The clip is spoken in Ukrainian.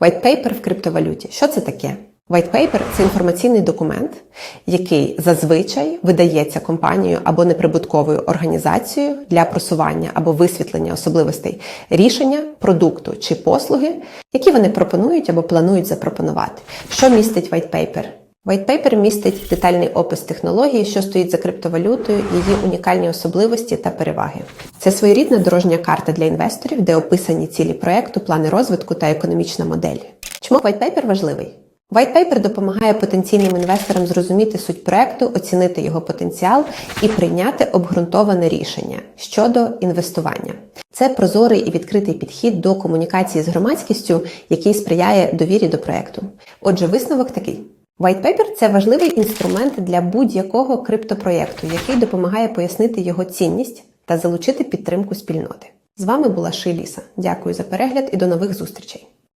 White paper в криптовалюті. Що це таке? White paper – це інформаційний документ, який зазвичай видається компанією або неприбутковою організацією для просування або висвітлення особливостей рішення, продукту чи послуги, які вони пропонують або планують запропонувати. Що містить white paper? Paper містить детальний опис технології, що стоїть за криптовалютою, її унікальні особливості та переваги. Це своєрідна дорожня карта для інвесторів, де описані цілі проекту, плани розвитку та економічна модель. Чому paper важливий? Paper допомагає потенційним інвесторам зрозуміти суть проекту, оцінити його потенціал і прийняти обґрунтоване рішення щодо інвестування. Це прозорий і відкритий підхід до комунікації з громадськістю, який сприяє довірі до проекту. Отже, висновок такий. White paper – це важливий інструмент для будь-якого криптопроєкту, який допомагає пояснити його цінність та залучити підтримку спільноти. З вами була Шиліса. Дякую за перегляд і до нових зустрічей.